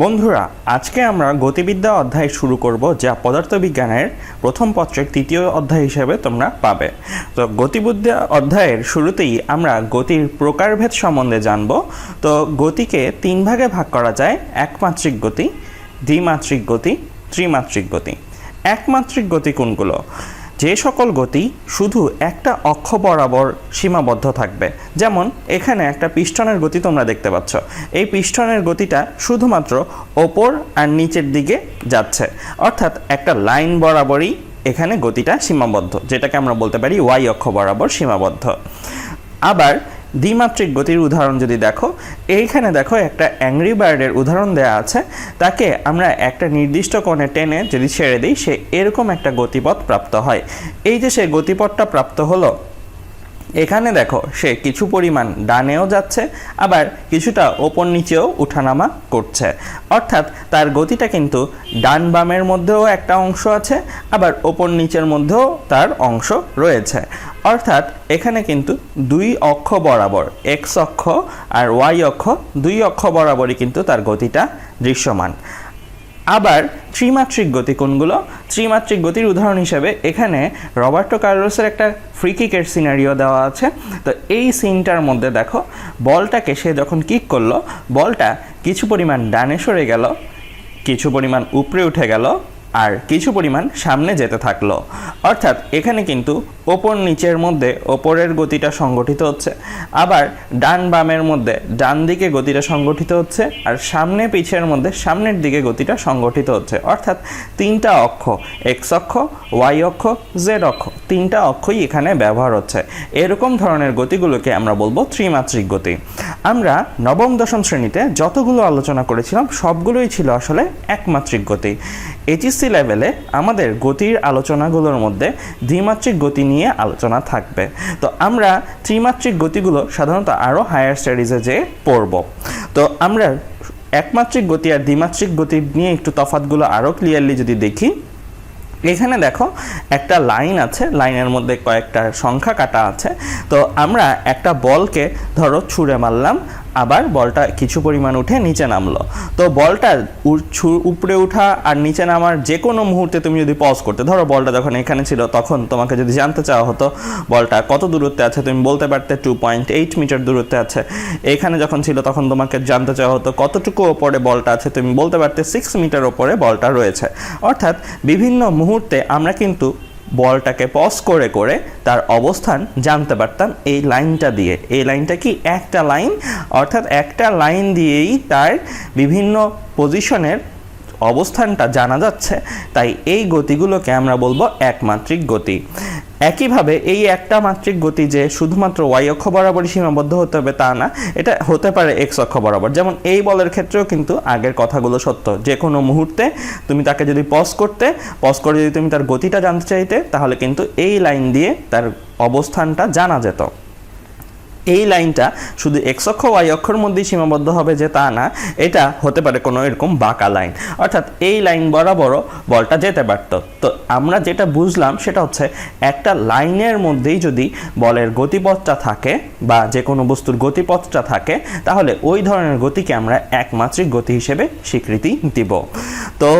বন্ধুরা, আজকে আমরা গতিবিদ্যা অধ্যায় শুরু করব যা পদার্থবিজ্ঞানের প্রথম পত্রের তৃতীয় অধ্যায় হিসেবে তোমরা পাবে। তো গতিবিদ্যা অধ্যায়ের শুরুতেই আমরা গতির প্রকারভেদ সম্বন্ধে জানব। তো গতিকে তিন ভাগে ভাগ করা যায়, একমাত্রিক গতি, দ্বিমাত্রিক গতি, ত্রিমাত্রিক গতি। একমাত্রিক গতি কোনগুলো? যে সকল গতি শুধু একটা অক্ষ বরাবর সীমাবদ্ধ থাকবে। যেমন, এখানে একটা পিস্টনের গতি তোমরা দেখতে পাচ্ছ। এই পিস্টনের গতিটা শুধুমাত্র ওপর আর নিচের দিকে যাচ্ছে। অর্থাৎ একটা লাইন বরাবরই এখানে গতিটা সীমাবদ্ধ, যেটাকে আমরা বলতে পারি ওয়াই অক্ষ বরাবর সীমাবদ্ধ। আবার দ্বিমাত্রিক গতির উদাহরণ যদি দেখো, এইখানে দেখো একটা অ্যাংরি বার্ডের উদাহরণ দেওয়া আছে। তাকে আমরা একটা নির্দিষ্ট কোণে টেনে যদি ছেড়ে দিই, সে এরকম একটা গতিপথ প্রাপ্ত হয়। এই যে সে গতিপথটা প্রাপ্ত হলো, এখানে দেখো সে কিছু পরিমাণ ডানেও যাচ্ছে, আবার কিছুটা ওপর নিচেও উঠানামা করছে। অর্থাৎ তার গতিটা কিন্তু ডান বামের মধ্যেও একটা অংশ আছে, আবার ওপর নিচের মধ্যেও তার অংশ রয়েছে। অর্থাৎ এখানে কিন্তু দুই অক্ষ বরাবর এক্স অক্ষ আর ওয়াই অক্ষ, দুই অক্ষ বরাবরই কিন্তু তার গতিটা দৃশ্যমান। আবার ত্রিমাত্রিক গতি কোনগুলো? ত্রিমাত্রিক গতির উদাহরণ হিসেবে এখানে রবার্টো কার্লোসের একটা ফ্রি কিকের সিনারিও দেওয়া আছে। তো এই সিনটার মধ্যে দেখো, বলটাকে সে যখন কিক করল, বলটা কিছু পরিমাণ ডানে সরে গেল, কিছু পরিমাণ উপরে উঠে গেল আর কিছু পরিমাণ সামনে যেতে থাকল। অর্থাৎ এখানে কিন্তু ওপর নিচের মধ্যে ওপরের গতিটা সংগঠিত হচ্ছে। আবার ডান বামের মধ্যে ডান দিকে গতিটা সংগঠিত হচ্ছে আর সামনে পিছের মধ্যে সামনের দিকে গতিটা সংগঠিত হচ্ছে। অর্থাৎ তিনটা অক্ষ এক্স অক্ষ ওয়াই অক্ষ জেড অক্ষ, তিনটা অক্ষই এখানে ব্যবহার হচ্ছে। এরকম ধরনের গতিগুলোকে আমরা বলব ত্রিমাত্রিক গতি। আমরা নবম, দশম শ্রেণীতে যতগুলো আলোচনা করেছিলাম, সবগুলোই ছিল আসলে একমাত্রিক গতি। এইচএসসি লেভেলে আমাদের গতির আলোচনাগুলোর মধ্যে দ্বিমাত্রিক গতি নিয়ে আলোচনা থাকবে। তো আমরা ত্রিমাত্রিক গতিগুলো সাধারণত আরও হায়ার স্টাডিজে যেয়ে পড়ব। তো আমরা একমাত্রিক গতি আর দ্বিমাত্রিক গতি নিয়ে একটু তফাতগুলো আরও ক্লিয়ারলি যদি দেখি, এখানে দেখো একটা লাইন আছে লাইনের মধ্যে কয়েকটা সংখ্যা কাটা আছে। তো আমরা একটা বলকে ধরো ছুঁড়ে মারলাম আবার বলটা কিছু পরিমাণ উঠে নিচে নামলো। তো বলটা উপরে ওঠা আর নিচে নামার যে কোনো মুহূর্তে তুমি যদি পজ করতে, ধরো বলটা যখন এখানে ছিল, তখন তোমাকে যদি জানতে চাওয়া হতো, বলটা কত দূরত্বে আছে, তুমি বলতে পারতে টু পয়েন্ট এইট মিটার দূরত্বে আছে। এখানে যখন ছিল, তখন তোমাকে জানতে চাওয়া হতো কতটুকু ওপরে বলটা আছে, তুমি বলতে পারতে সিক্স মিটার ওপরে বলটা রয়েছে। অর্থাৎ বিভিন্ন মুহূর্তে আমরা কিন্তু বলটাকে পজ করে করে তার অবস্থান জানতে পারতাম এই লাইনটা দিয়ে। এই লাইনটা কি একটা লাইন? অর্থাৎ একটা লাইন দিয়েই তার বিভিন্ন পজিশনের অবস্থানটা জানা যাচ্ছে। তাই এই গতিগুলোকে আমরা বলব একমাত্রিক গতি। একইভাবে এই একটা মাত্রিক গতি যে শুধুমাত্র ওয়াই অক্ষ বরাবরই সীমাবদ্ধ হতে হবে তা না, এটা হতে পারে এক্স অক্ষ বরাবর। যেমন এই বলের ক্ষেত্রেও কিন্তু আগের কথাগুলো সত্য। যে কোনো মুহূর্তে তুমি তাকে যদি পজ করতে পজ করে যদি তুমি তার গতিটা জানতে চাইতে, তাহলে কিন্তু এই লাইন দিয়ে তার অবস্থানটা জানা যেত। এই লাইনটা শুধু এক্স অক্ষ ওয়াই অক্ষর মধ্যেই সীমাবদ্ধ হবে যে তা না, এটা হতে পারে কোনো এরকম বাঁকা লাইন। অর্থাৎ এই লাইন বরাবরও বলটা যেতে পারতো। তো আমরা যেটা বুঝলাম সেটা হচ্ছে একটা লাইনের মধ্যেই যদি বলের গতিপথটা থাকে বা যে কোনো বস্তুর গতিপথটা থাকে, তাহলে ওই ধরনের গতিকে আমরা একমাত্রিক গতি হিসেবে স্বীকৃতি দিব। তো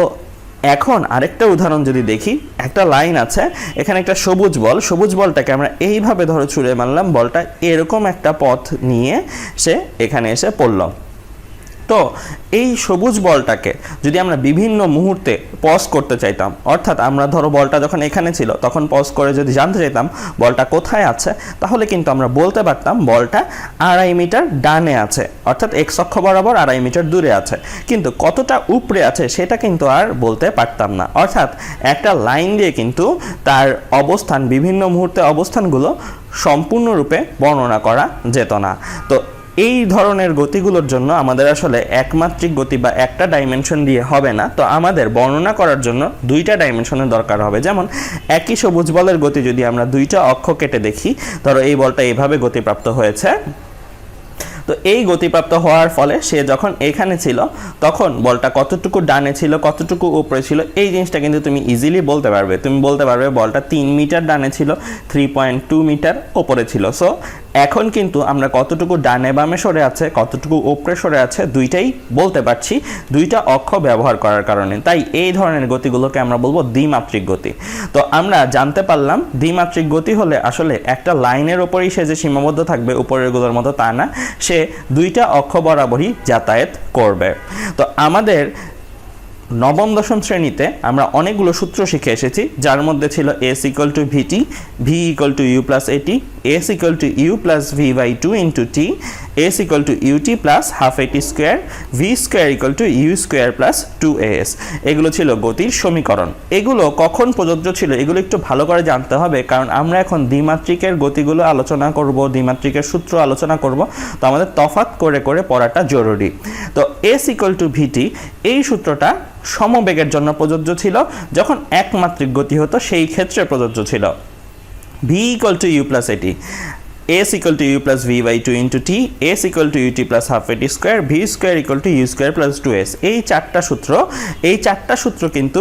এখন আরেকটা উদাহরণ যদি দেখি, একটা লাইন আছে, এখানে একটা সবুজ বল, সবুজ বলটাকে আমরা এইভাবে ধরো ছুঁড়ে মারলাম, বলটা এরকম একটা পথ নিয়ে সে এখানে এসে পড়ল। তো এই সবুজ বলটাকে যদি আমরা বিভিন্ন মুহূর্তে পজ করতে চাইতাম, অর্থাৎ আমরা ধরো বলটা যখন এখানে ছিল, তখন পজ করে যদি জানতে চাইতাম বলটা কোথায় আছে, তাহলে কিন্তু আমরা বলতে পারতাম বলটা আড়াই মিটার ডানে আছে, অর্থাৎ এক্স অক্ষ বরাবর আড়াই মিটার দূরে আছে। কিন্তু কতটা উপরে আছে সেটা কিন্তু আর বলতে পারতাম না। অর্থাৎ একটা লাইন দিয়ে কিন্তু তার অবস্থান, বিভিন্ন মুহূর্তে অবস্থানগুলো সম্পূর্ণরূপে বর্ণনা করা যেত না। তো এই ধরনের গতিগুলোর জন্য আমাদের আসলে একমাত্রিক গতি বা একটা ডাইমেনশন দিয়ে হবে না। তো আমাদের বর্ণনা করার জন্য দুইটা ডাইমেনশনের দরকার হবে। যেমন, একই সবুজ বলের গতি যদি আমরা দুইটা অক্ষ কেটে দেখি, ধরো এই বলটা এইভাবে গতিপ্রাপ্ত হয়েছে। তো এই গতিপ্রাপ্ত হওয়ার ফলে সে যখন এখানে ছিল, তখন বলটা কতটুকু ডানে ছিল, কতটুকু উপরে ছিল, এই জিনিসটা কিন্তু তুমি ইজিলি বলতে পারবে। তুমি বলতে পারবে বলটা তিন মিটার ডানে ছিল থ্রি পয়েন্ট টু মিটার ওপরে ছিল। সো এখন কিন্তু আমরা কতটুকু ডানে বামে সরে আছে, কতটুকু উপরে সরে আছে, দুইটাই বলতে পারছি। দুইটা অক্ষ ব্যবহার করার কারণে। তাই এই ধরনের গতিগুলোকে আমরা বলব দ্বিমাত্রিক গতি। তো আমরা জানতে পারলাম, দ্বিমাত্রিক গতি হলে আসলে একটা লাইনের ওপরেই সে যে সীমাবদ্ধ থাকবে, উপরেরগুলোর মতো তা না। সে দুইটা অক্ষ বরাবরই যাতায়াত করবে। তো আমাদের নবম, দশম শ্রেণীতে আমরা অনেকগুলো সূত্র শিখে এসেছি, যার মধ্যে ছিল S equal to V T V equal to U plus A T S equal to U plus V by two into T S equal to U T plus half A T square V square equal to U square plus two S এগুলো ছিল গতির সমীকরণ। এগুলো কখন প্রযোজ্য ছিল? এগুলো একটু ভালো করে জানতে হবে, কারণ আমরা এখন দ্বিমাত্রিকের গতিগুলো আলোচনা করব, দ্বিমাত্রিকের সূত্র আলোচনা করব। তো আমাদের তফাৎ করে করে পড়াটা জরুরি। তো এস ইকুয়াল টু ভিটি এই সূত্রটা সমবেগের জন্য প্রযোজ্য ছিল, যখন একমাত্রিক গতি হতো সেই ক্ষেত্রে প্রযোজ্য ছিল। V equal to U plus A T S equal to U plus V by two into T S equal to U T plus half A T square V square square to to square plus two S এই চারটা সূত্র, এই চারটা সূত্র কিন্তু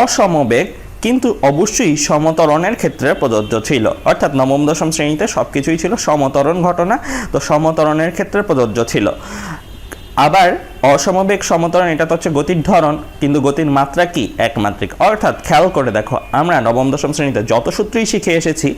অসমবেগ কিন্তু অবশ্যই সমতরণের ক্ষেত্রে প্রযোজ্য ছিল। অর্থাৎ নবম দশম শ্রেণীতে সব কিছুই ছিল সমতরণ ঘটনা, তো সমতরণের ক্ষেত্রে প্রযোজ্য ছিল। আবার অসমবেগ সমতরণ এটা তো হচ্ছে গতির ধরন, কিন্তু গতির মাত্রা কি? একমাত্রিক। অর্থাৎ খেয়াল করে দেখো, আমরা নবম, দশম শ্রেণীতে যত সূত্রই শিখে এসেছি,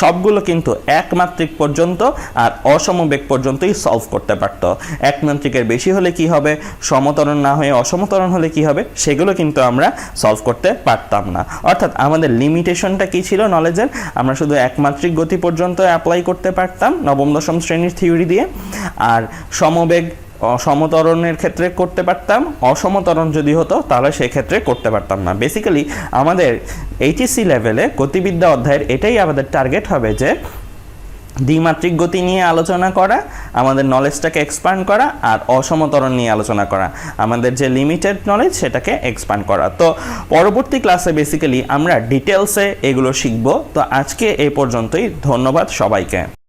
সবগুলো কিন্তু একমাত্রিক পর্যন্ত আর অসমবেগ পর্যন্তই সলভ করতে পারত। একমাত্রিকের বেশি হলে কি হবে? সমতরণ না হয়ে অসমতরণ হলে কি হবে? সেগুলো কিন্তু আমরা সলভ করতে পারতাম না। অর্থাৎ আমাদের লিমিটেশনটা কি ছিল নলেজের আমরা শুধু একমাত্রিক গতি পর্যন্ত অ্যাপ্লাই করতে পারতাম নবম, দশম শ্রেণির থিওরি দিয়ে। আর সমবেগ সমতরণের ক্ষেত্রে করতে পারতাম, অসমতরণ যদি হতো, তাহলে সেক্ষেত্রে করতে পারতাম না। বেসিক্যালি আমাদের এইচএসসি লেভেলে গতিবিদ্যা অধ্যায়ের এটাই আমাদের টার্গেট হবে যে, দ্বিমাত্রিক গতি নিয়ে আলোচনা করা, আমাদের নলেজটাকে এক্সপান্ড করা আর অসমতরণ নিয়ে আলোচনা করা। আমাদের যে লিমিটেড নলেজ সেটাকে এক্সপান্ড করা। তো পরবর্তী ক্লাসে বেসিক্যালি আমরা ডিটেলসে এগুলো শিখব। তো আজকে এই পর্যন্তই। ধন্যবাদ সবাইকে।